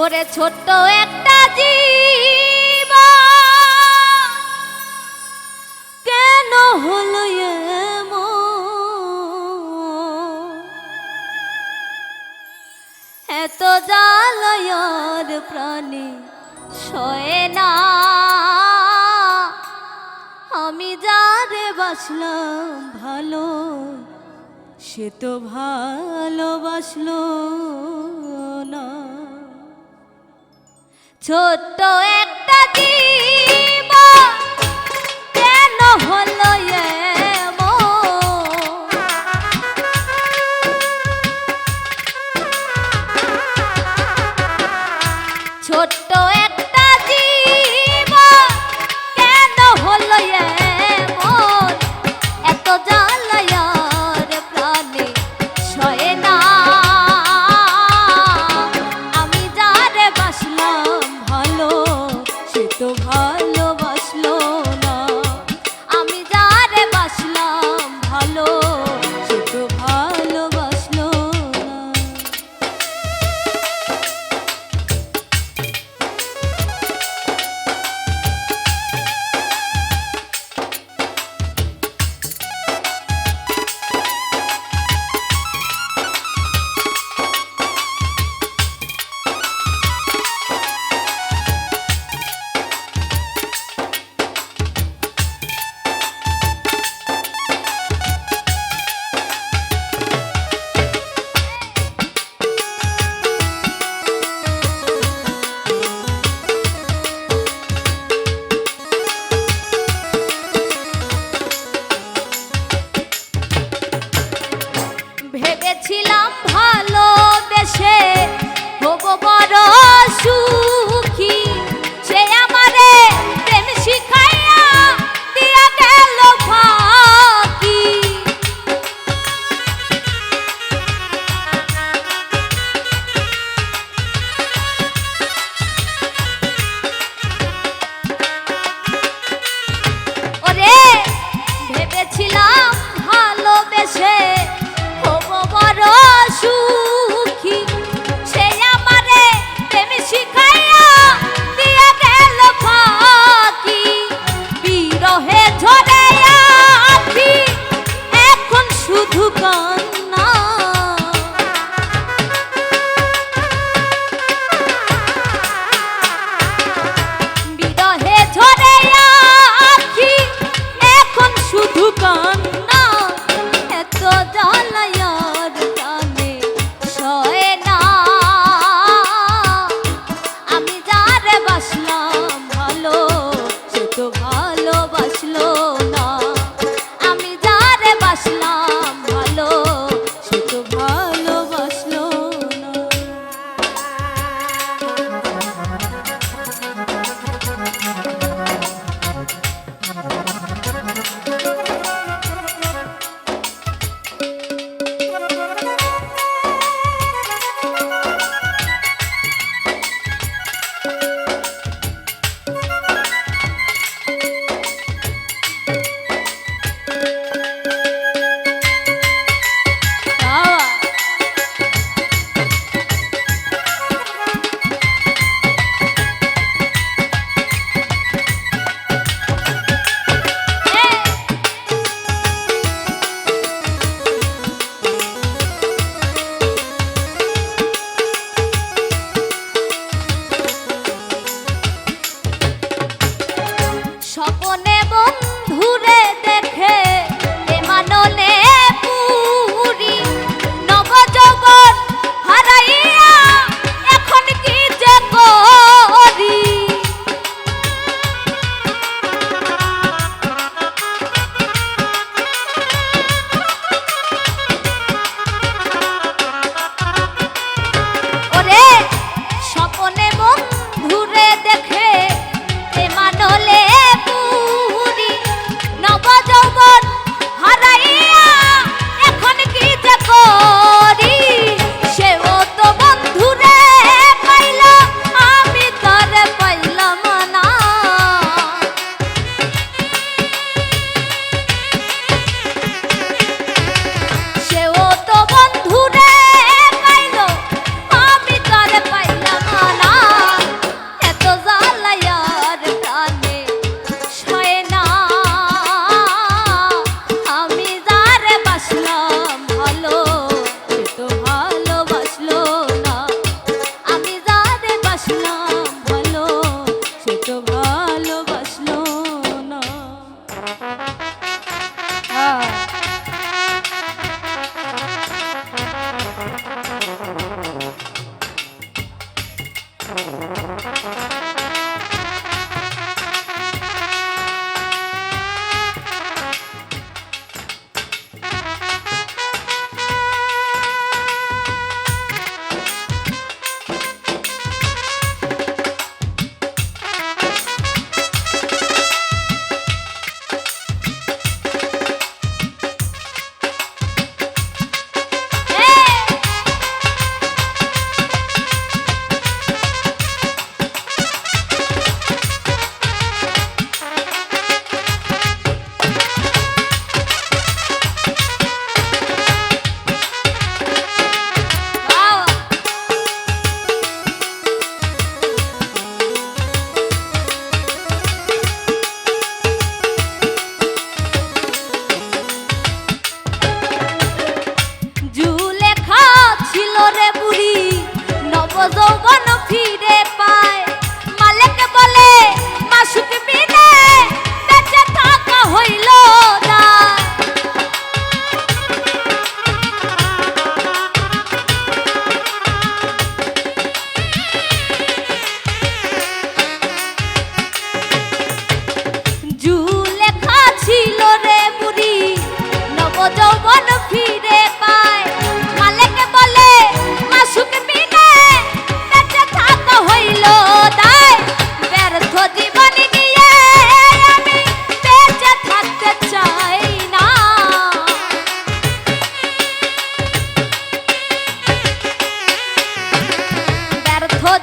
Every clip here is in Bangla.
ওরে ছোট্ট একটা জীব। কেন হলো এত জালয়ার প্রাণী সয়ে না। আমি যারে বাসলাম ভালো, সে তো ভালোবাসল না। ছোট্ট একটা দিন।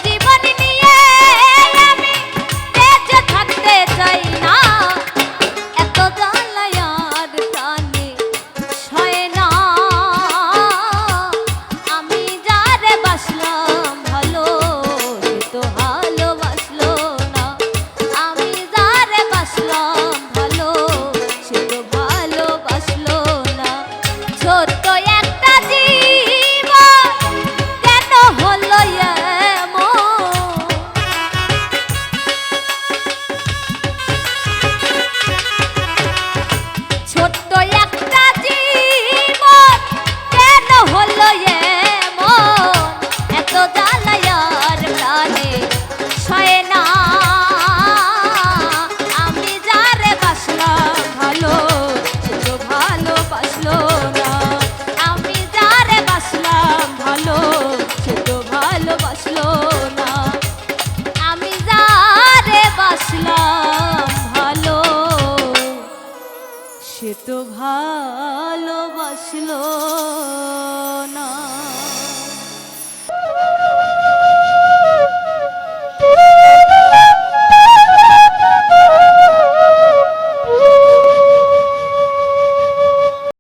জীবন নিয়ে আমি বেঁচে থাকতে চাই। সে তো ভালোবাসলো না।